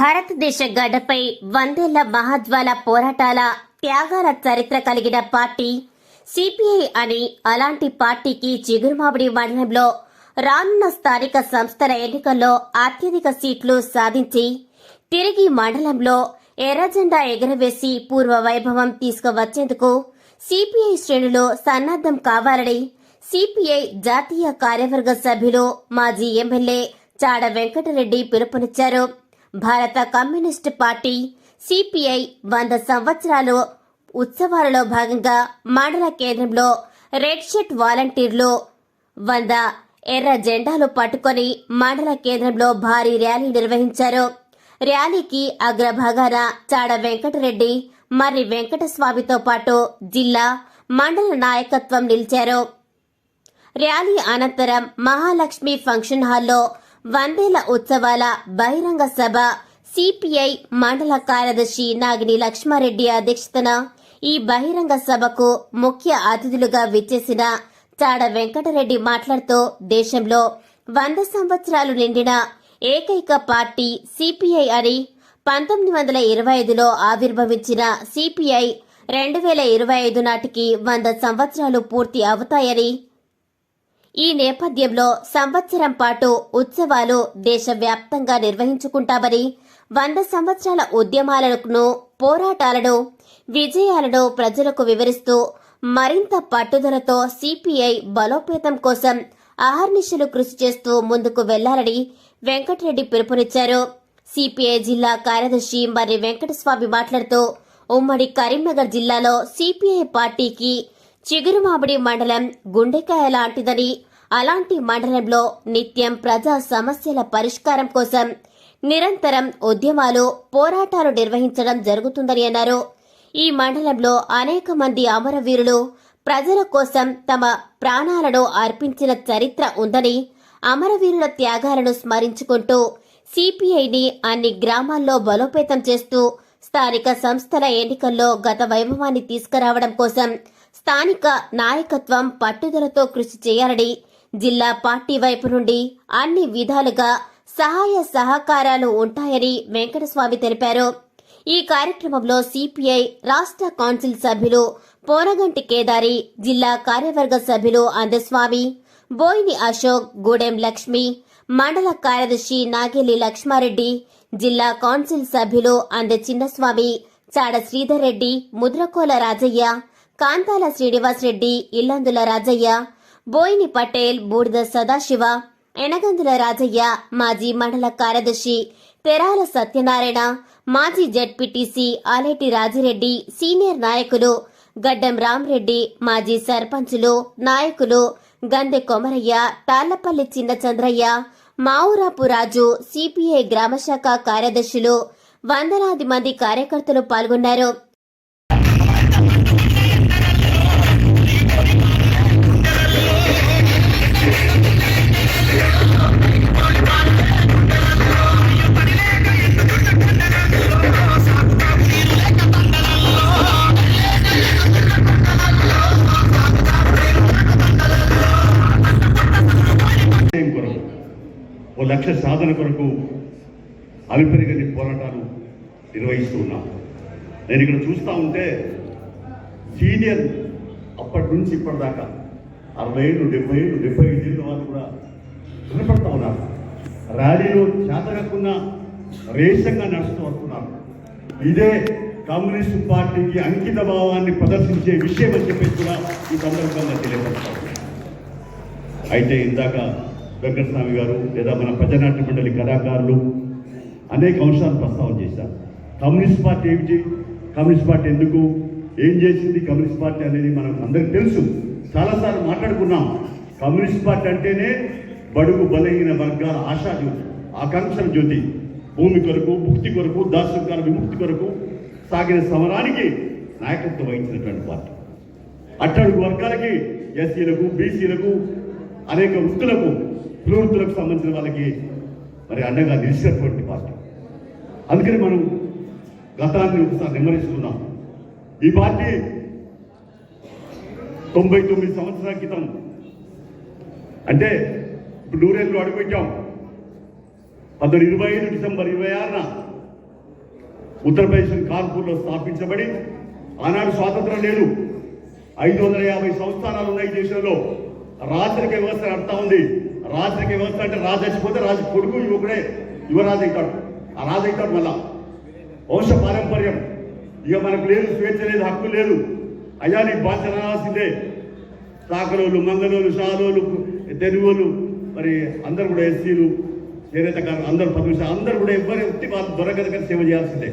భారతదేశ గడ్డపై వందేళ్ళ మహాద్వాల పోరాటాల త్యాగాల చరిత్ర కలిగిన పార్టీ సిపిఐ అని అలాంటి పార్టీకి చిగురుమామిడి మండలంలో రానున్న స్థానిక సంస్థల ఎన్నికల్లో అత్యధిక సీట్లు సాధించి తిరిగి మండలంలో ఎర్రజెండా ఎగురవేసి పూర్వ వైభవం తీసుకువచ్చేందుకు సిపిఐ శ్రేణులు సన్నద్దం కావాలని సిపిఐ జాతీయ కార్యవర్గ సభ్యులు మాజీ ఎమ్మెల్యే చాడ వెంకటరెడ్డి పిలుపునిచ్చారు. భారత కమ్యూనిస్టు పార్టీ సిపిఐ వంద సంవత్సరాలు ఉత్సవాలలో భాగంగా మండల కేంద్రంలో రెడ్ షర్ట్ వాలంటీర్లు వంద ఎర్ర జెండాలు పట్టుకొని మండల కేంద్రంలో భారీ ర్యాలీ నిర్వహించారు. ర్యాలీకి అగ్రభాగాన చాడ వెంకటరెడ్డి మర్రి వెంకటస్వామితో పాటు జిల్లా మండల నాయకత్వం నిలిచారు. ర్యాలీ అనంతరం మహాలక్ష్మి ఫంక్షన్ హాల్లో వందేల ఉత్సవాల బహిరంగ సభ సిపిఐ మండల కార్యదర్శి నాగిని లక్ష్మారెడ్డి అధ్యక్షతన ఈ బహిరంగ సభకు ముఖ్య అతిథులుగా విచ్చేసిన చాడ వెంకటరెడ్డి మాట్లాడుతూ దేశంలో వంద సంవత్సరాలు నిండిన ఏకైక పార్టీ సిపిఐ అని పంతొమ్మిది వందల ఇరవై ఐదులో ఆవిర్భవించిన సిపిఐ రెండు వేల ఇరవై ఐదు నాటికి వంద సంవత్సరాలు పూర్తి అవుతాయని ఈ నేపథ్యంలో సంవత్సరం పాటు ఉత్సవాలు దేశవ్యాప్తంగా నిర్వహించుకుంటామని వంద సంవత్సరాల ఉద్యమాలను పోరాటాలను విజయాలను ప్రజలకు వివరిస్తూ మరింత పట్టుదలతో సిపిఐ బలోపేతం కోసం అహర్నిశలు కృషి చేస్తూ ముందుకు వెళ్ళాలని వెంకటరెడ్డి పిలుపునిచ్చారు. సిపిఐ జిల్లా కార్యదర్శి మరి వెంకటస్వామి మాట్లాడుతూ ఉమ్మడి కరీంనగర్ జిల్లాలో సిపిఐ పార్టీకి చిగురుమామిడి మండలం గుండెకాయ లాంటిదని అలాంటి మండలంలో నిత్యం ప్రజా సమస్యల పరిష్కారం కోసం నిరంతరం ఉద్యమాలు పోరాటాలు నిర్వహించడం జరుగుతుందని అన్నారు. ఈ మండలంలో అనేక మంది అమరవీరులు ప్రజల కోసం తమ ప్రాణాలను అర్పించిన చరిత్ర ఉందని అమరవీరుల త్యాగాలను స్మరించుకుంటూ సిపిఐని అన్ని గ్రామాల్లో బలోపేతం చేస్తూ స్థానిక సంస్థల ఎన్నికల్లో గత వైభవాన్ని తీసుకురావడం కోసం స్థానిక నాయకత్వం పట్టుదలతో కృషి చేయాలని జిల్లా పార్టీ వైపు నుండి అన్ని విధాలుగా సహాయ సహకారాలు ఉంటాయని వెంకటస్వామి తెలిపారు. ఈ కార్యక్రమంలో సిపిఐ రాష్ట్ర కౌన్సిల్ సభ్యులు పోనగంటి కేదారి జిల్లా కార్యవర్గ సభ్యులు అందస్వామి బోయిని అశోక్ గూడెం లక్ష్మి మండల కార్యదర్శి నాగేలి లక్ష్మారెడ్డి జిల్లా కౌన్సిల్ సభ్యులు అంద చిన్నస్వామి చాడ శ్రీధర్ రెడ్డి ముద్రకోల రాజయ్య కాంతాల శ్రీనివాస్ రెడ్డి ఇల్లందుల రాజయ్య బోయిని పటేల్ బూడిద సదాశివ ఎనగందుల రాజయ్య మాజీ మండల కార్యదర్శి తెరాల సత్యనారాయణ మాజీ జడ్పీటీసీ ఆలేటి రాజిరెడ్డి సీనియర్ నాయకులు గడ్డం రామ్రెడ్డి మాజీ సర్పంచులు నాయకులు గందె కొమరయ్య తాళ్ళపల్లి చిన్న చంద్రయ్య మావురాపు రాజు సిపిఐ గ్రామశాఖ కార్యదర్శులు వందలాది మంది కార్యకర్తలు పాల్గొన్నారు. ఓ లక్ష్య సాధన కొరకు అవిపరిగని పోరాటాలు నిర్వహిస్తూ ఉన్నాం. నేను ఇక్కడ చూస్తూ ఉంటే సీనియర్ అప్పటి నుంచి ఇప్పటిదాకా అరవై ఏళ్ళు డెబ్బై ఏళ్ళు డెబ్బై ఐదు ఏళ్ళ వాళ్ళు కూడా కనపడతా ఉన్నారు. ర్యాలీలో చేతగకుండా రేషంగా నడుస్తూ వస్తున్నారు. ఇదే కమ్యూనిస్ట్ పార్టీకి అంకిత భావాన్ని ప్రదర్శించే విషయం అని చెప్పేసి కూడా ఈ సందర్భంగా తెలియపరుస్తా అయితే ఇందాక వెంకటస్వామి గారు లేదా మన ప్రజానాట్య మండలి కళాకారులు అనేక అంశాలు ప్రస్తావన చేశారు. కమ్యూనిస్ట్ పార్టీ ఏమిటి? కమ్యూనిస్ట్ పార్టీ ఎందుకు? ఏం చేసింది కమ్యూనిస్ట్ పార్టీ అనేది మనకు అందరికి తెలుసు. చాలాసార్లు మాట్లాడుకున్నాం. కమ్యూనిస్ట్ పార్టీ అంటేనే బడుగు బలహీన వర్గాల ఆశా జ్యోతి ఆకాంక్షల జ్యోతి. భూమి కొరకు ముక్తి కొరకు దాసుకాల విముక్తి కొరకు సాగిన సమరానికి నాయకత్వం వహించినటువంటి పార్టీ. అట్టడుగు వర్గాలకి ఎస్సీలకు బీసీలకు అనేక వృత్తులకు వృత్తులకు సంబంధించిన వాళ్ళకి మరి అండగా నిలిచినటువంటి పార్టీ అందుకని మనం గతాన్ని ఒకసారి నెమ్మరిస్తున్నాం ఈ పార్టీ తొంభై తొమ్మిది సంవత్సరాల క్రితం అంటే ఇప్పుడు నూరేళ్ళు అడుగుపెట్టాం. పంతొమ్మిది ఇరవై ఐదు డిసెంబర్ ఇరవై ఆరున ఉత్తరప్రదేశ్ కాన్పూర్లో స్థాపించబడి ఆనాడు స్వాతంత్రం లేదు. ఐదు వందల యాభై సంస్థానాలు ఉన్నాయి దేశంలో. రాత్రిక వ్యవస్థ నడుతా ఉంది. రాజుకి వ్యవస్థ అంటే రాజు చచ్చిపోతే రాజు కొడుకు యువకుడే యువరాజు అవుతాడు. ఆ రాజు అవుతాడు మళ్ళా. వంశ పారంపర్యం. ఇక మనకు లేదు స్వేచ్ఛ లేదు హక్కు లేదు. అయ్యా నీ బాధ్యత రావాల్సిందే. సాకరోలు మంగళోలు షాలోళ్ళు తెలుగులు మరి అందరు కూడా ఎస్సీలు చేనేతకారులు అందరూ పదవి అందరూ కూడా ఎవరు ఎత్తి వాళ్ళు దొరకదగ్గర సేవ చేయాల్సిందే.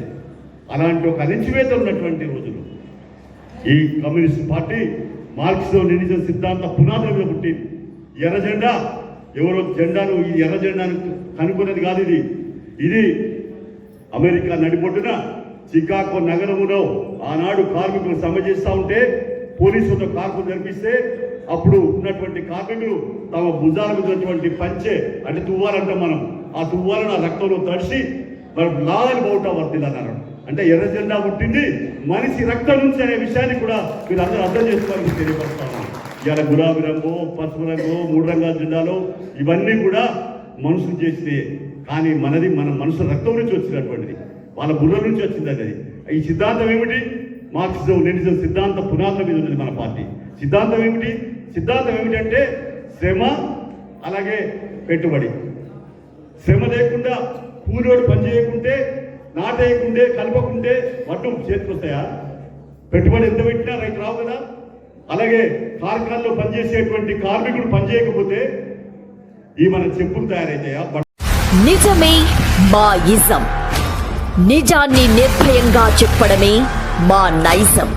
అలాంటి ఒక అణిచివేత ఉన్నటువంటి రోజులు. ఈ కమ్యూనిస్ట్ పార్టీ మార్క్సిజం లెనిజం సిద్ధాంత పునాదుల మీద పుట్టింది. ఎర్ర జెండా ఎవరో జెండాను ఈ ఎర్ర జెండాను కనుక్కున్నది కాదు ఇది. ఇది అమెరికా నడిపొట్టున చికాగో నగరములో ఆనాడు కార్మికులు సమ్మె చేస్తూ ఉంటే పోలీసులతో కార్పులు జరిపిస్తే అప్పుడు ఉన్నటువంటి కార్మికులు తమ భుజాలకు ఉన్నటువంటి పంచె అంటే తువ్వాలంటాం మనం. ఆ తువ్వాలను ఆ రక్తంలో తడిసి మరి లాలని బౌటా వర్తిల్లన్నారు అంటే ఎర్ర జెండా పుట్టింది మనిషి రక్తం నుంచి అనే విషయాన్ని కూడా మీరు అందరూ అర్థం చేసుకోవాలని తెలియపరుస్తాను ఇవాళ గులాబీ రంగు పసుపు రంగు మూడు రంగాల జెండాలు ఇవన్నీ కూడా మనుషులు చేస్తే కానీ మనది మన మనుషుల రక్తం నుంచి వచ్చినటువంటిది. వాళ్ళ బుర్ర నుంచి వచ్చింది అది ఈ సిద్ధాంతం ఏమిటి? మార్క్సిజం లెనిజం సిద్ధాంత పునాదుల మీద ఉన్నది మన పార్టీ. సిద్ధాంతం ఏమిటి? సిద్ధాంతం ఏమిటంటే శ్రమ అలాగే పెట్టుబడి. శ్రమ లేకుండా కూలోడు పని చేయకుంటే నాటేయకుంటే కలపకుంటే వడ్డు చేతికి వస్తాయా పెట్టుబడి ఎంత పెట్టినా రైతు రావు కదా. అలాగే కార్ఖానలో పనిచేసేటువంటి కార్మికుడు పనిచేయకపోతే ఈ మన చెప్పులు తయారైతాయా? నిజమే మా ఇజం నిజాన్ని నిర్భయంగా చెప్పడమే మా నైజం.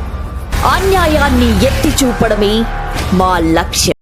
అన్యాయాన్ని ఎత్తి చూపడమే మా లక్ష్యం.